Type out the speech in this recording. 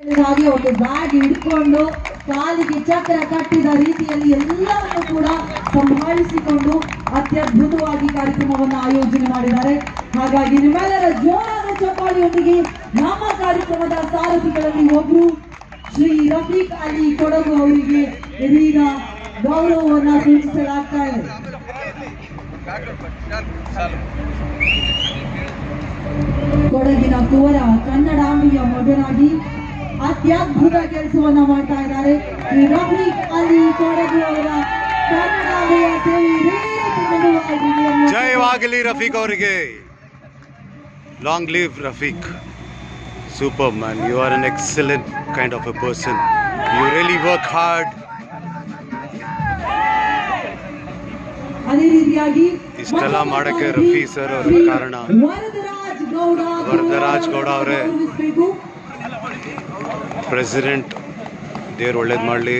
ಹಾಗೆ ಒಂದು ಬ್ಯಾಗ್ ಹಿಡ್ಕೊಂಡು ಕಾಲಿಗೆ ಚಕ್ರ ಕಟ್ಟಿದ ರೀತಿಯಲ್ಲಿ ಎಲ್ಲವನ್ನು ಕೂಡ ಸಂಭಾಳಿಸಿಕೊಂಡು ಅತ್ಯದ್ಭುತವಾಗಿ ಕಾರ್ಯಕ್ರಮವನ್ನು ಆಯೋಜನೆ ಮಾಡಿದ್ದಾರೆ. ಹಾಗಾಗಿ ನಿಮ್ಮೆಲ್ಲರ ಜೋರಾದ ಚಪ್ಪಾಳಿಯೊಂದಿಗೆ ನಮ್ಮ ಕಾರ್ಯಕ್ರಮದ ಸಾರಥಿಗಳಲ್ಲಿ ಒಬ್ರು ಶ್ರೀ ರಫೀಕ್ ಅಲಿ ಕೊಡಗು ಅವರಿಗೆ ಇದೀಗ ಗೌರವವನ್ನು ಸೂಚಿಸಲಾಗ್ತಾ ಇದೆ. ಕೊಡಗಿನ ಕುವರ ಕನ್ನಡಾಂಬಿಯ ಮಗನಾಗಿ ಅತ್ಯದ್ಭುತ ಕೆಲಸವನ್ನ ಮಾಡ್ತಾ ಇದ್ದಾರೆ. ಈ ರಫೀಕ್ ಅಲಿ ಕೊಡಗು ಅವರ ಜಯವಾಗಲಿ ರಫೀಕ್ ಅವರಿಗೆ. Long live Rafiq. Superman you are an excellent kind of a person you really work hard ಅದೇ ರೀತಿಯಾಗಿ ಇಷ್ಟೆಲ್ಲ ಮಾಡಕ್ಕೆ ರಫಿ ಸರ್ ಅವರ ಕಾರಣ. ವರದರಾಜ್ ಗೌಡ ಅವರೇ. ಪ್ರೆಸಿಡೆಂಟ್ ದೇವ್ರು ಒಳ್ಳೇದು ಮಾಡಲಿ.